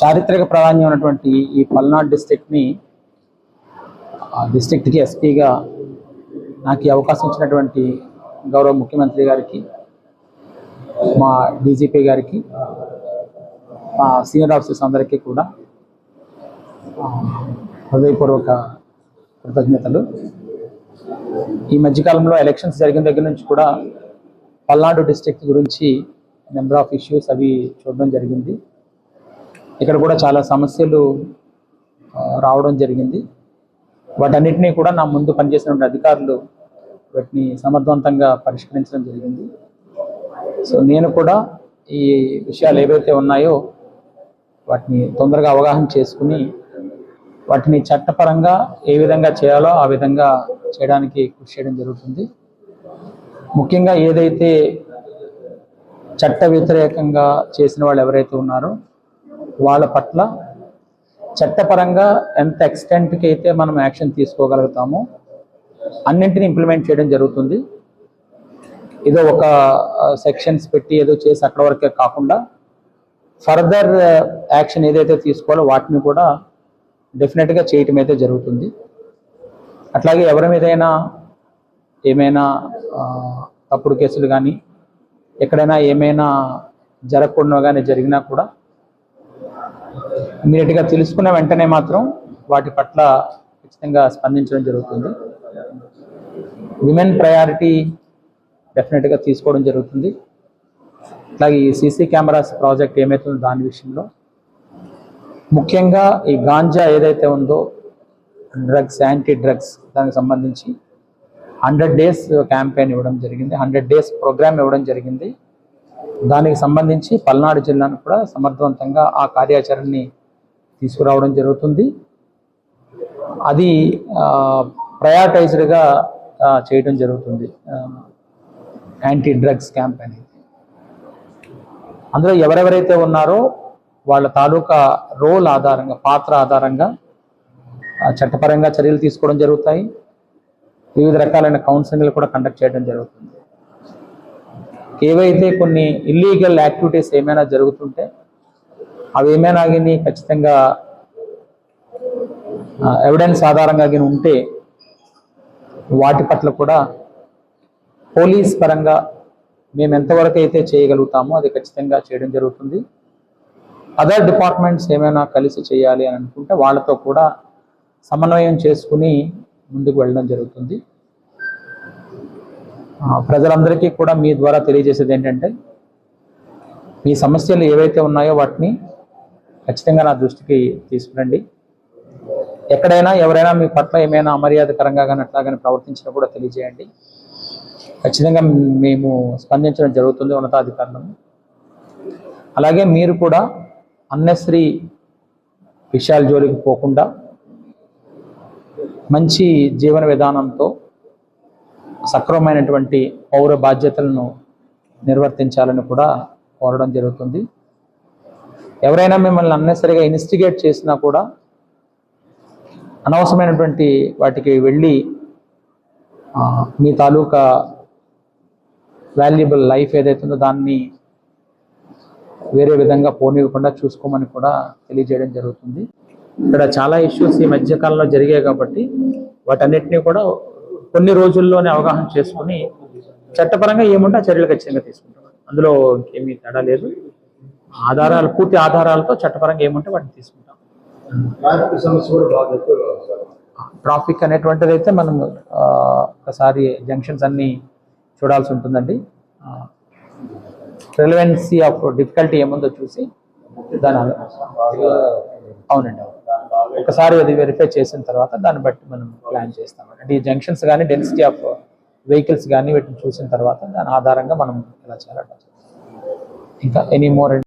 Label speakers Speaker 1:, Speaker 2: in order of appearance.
Speaker 1: చారిత్రక ప్రాధాన్యం ఉన్నటువంటి ఈ పల్నాడు డిస్టిక్ని డిస్టిక్ట్కి ఎస్పీగా నాకు ఈ అవకాశం ఇచ్చినటువంటి గౌరవ ముఖ్యమంత్రి గారికి మా డీజీపీ గారికి మా సీనియర్ ఆఫీసర్స్ అందరికీ కూడా హృదయపూర్వక కృతజ్ఞతలు. ఈ మధ్యకాలంలో ఎలక్షన్స్ జరిగిన దగ్గర నుంచి కూడా పల్నాడు డిస్టిక్ గురించి నెంబర్ ఆఫ్ ఇష్యూస్ అవి చూడడం జరిగింది. ఇక్కడ కూడా చాలా సమస్యలు రావడం జరిగింది. వాటన్నిటినీ కూడా నా ముందు పనిచేసినటువంటి అధికారులు వాటిని సమర్థవంతంగా పరిష్కరించడం జరిగింది. సో నేను కూడా ఈ విషయాలు ఏవైతే ఉన్నాయో వాటిని తొందరగా అవగాహన చేసుకుని వాటిని చట్టపరంగా ఏ విధంగా చేయాలో ఆ విధంగా చేయడానికి కృషి చేయడం జరుగుతుంది. ముఖ్యంగా ఏదైతే చట్ట వ్యతిరేకంగా చేసిన వాళ్ళు ఎవరైతే ఉన్నారో వాళ్ళ పట్ల చట్టపరంగా ఎంత ఎక్స్టెంట్కి అయితే మనం యాక్షన్ తీసుకోగలుగుతామో అన్నింటిని ఇంప్లిమెంట్ చేయడం జరుగుతుంది. ఏదో ఒక సెక్షన్స్ పెట్టి ఏదో చేసి అక్కడ వరకే కాకుండా ఫర్దర్ యాక్షన్ ఏదైతే తీసుకోవాలో వాటిని కూడా డెఫినెట్గా చేయటం అయితే జరుగుతుంది. అట్లాగే ఎవరి మీదైనా ఏమైనా తప్పుడు కేసులు కానీ ఎక్కడైనా ఏమైనా జరగకుండా కానీ జరిగినా కూడా ఇమీడియట్గా తెలుసుకున్న వెంటనే మాత్రం వాటి పట్ల ఖచ్చితంగా స్పందించడం జరుగుతుంది. విమెన్ ప్రయారిటీ డెఫినెట్గా తీసుకోవడం జరుగుతుంది. అలాగే ఈ సీసీ కెమెరాస్ ప్రాజెక్ట్ ఏమైతుందో దాని విషయంలో. ముఖ్యంగా ఈ గాంజా ఏదైతే ఉందో డ్రగ్స్ యాంటీ డ్రగ్స్ దానికి సంబంధించి హండ్రెడ్ డేస్ క్యాంపెయిన్ ఇవ్వడం జరిగింది. హండ్రెడ్ డేస్ ప్రోగ్రామ్ ఇవ్వడం జరిగింది. దానికి సంబంధించి పల్నాడు జిల్లాను కూడా సమర్థవంతంగా ఆ కార్యాచరణని తీసుకురావడం జరుగుతుంది. అది ప్రయారిటైజ్డ్గా చేయడం జరుగుతుంది. యాంటీ డ్రగ్స్ క్యాంపెయిన్ అందులో ఎవరెవరైతే ఉన్నారో వాళ్ళ తాలూకా రోల్ ఆధారంగా పాత్ర ఆధారంగా చట్టపరంగా చర్యలు తీసుకోవడం జరుగుతాయి. వివిధ రకాలైన కౌన్సిలింగ్లు కూడా కండక్ట్ చేయడం జరుగుతుంది. ఏవైతే కొన్ని ఇల్లీగల్ యాక్టివిటీస్ ఏమైనా జరుగుతుంటే అవి ఏమైనా కానీ ఖచ్చితంగా ఎవిడెన్స్ ఆధారంగా కానీ ఉంటే వాటి పట్ల కూడా పోలీస్ పరంగా మేము ఎంతవరకు అయితే చేయగలుగుతామో అది ఖచ్చితంగా చేయడం జరుగుతుంది. అదర్ డిపార్ట్మెంట్స్ ఏమైనా కలిసి చేయాలి అని అనుకుంటే వాళ్ళతో కూడా సమన్వయం చేసుకుని ముందుకు వెళ్ళడం జరుగుతుంది. ప్రజలందరికీ కూడా మీ ద్వారా తెలియజేసేది ఏంటంటే మీ సమస్యలు ఏవైతే ఉన్నాయో వాటిని ఖచ్చితంగా నా దృష్టికి తీసుకురండి. ఎక్కడైనా ఎవరైనా మీ పట్ల ఏమైనా అమర్యాదకరంగా కానీ అట్లా కానీ ప్రవర్తించినా కూడా తెలియజేయండి. ఖచ్చితంగా మేము స్పందించడం జరుగుతుంది ఉన్నతాధికారులను. అలాగే మీరు కూడా అన్నెసరీ విషయాల జోలికి పోకుండా మంచి జీవన విధానంతో సక్రమమైనటువంటి పౌర బాధ్యతలను నిర్వర్తించాలని కూడా కోరడం జరుగుతుంది. ఎవరైనా మిమ్మల్ని అన్నెసరిగా ఇన్వెస్టిగేట్ చేసినా కూడా అనవసరమైనటువంటి వాటికి వెళ్ళి మీ తాలూకా వాల్యుబుల్ లైఫ్ ఏదైతుందో దాన్ని వేరే విధంగా పోనివ్వకుండా చూసుకోమని కూడా తెలియజేయడం జరుగుతుంది. ఇక్కడ చాలా ఇష్యూస్ ఈ మధ్య కాలంలో జరిగాయి కాబట్టి వాటన్నిటినీ కూడా కొన్ని రోజుల్లోనే అవగాహన చేసుకుని చట్టపరంగా ఏముంటే ఆ చర్యలు ఖచ్చితంగా తీసుకుంటాం. అందులో ఏమీ తేడా లేదు. ఆధారాలు పూర్తి ఆధారాలతో చట్టపరంగా ఏముంటే వాటిని తీసుకుంటాం.
Speaker 2: ట్రాఫిక్
Speaker 1: అనేటువంటిది అయితే మనం ఒకసారి జంక్షన్స్ అన్ని చూడాల్సి ఉంటుందండి. రిలవెన్సీ ఆఫ్ డిఫికల్టీ ఏముందో చూసి దాని అవునండి. అవును. ఒకసారి అది వెరిఫై చేసిన తర్వాత దాన్ని బట్టి మనం ప్లాన్ చేస్తాం. అంటే ఈ జంక్షన్స్ కానీ డెన్సిటీ ఆఫ్ వెహికల్స్ కానీ వీటిని చూసిన తర్వాత దాని ఆధారంగా మనం ఇలా చేయాలంటే ఇంకా ఎనీ మోర్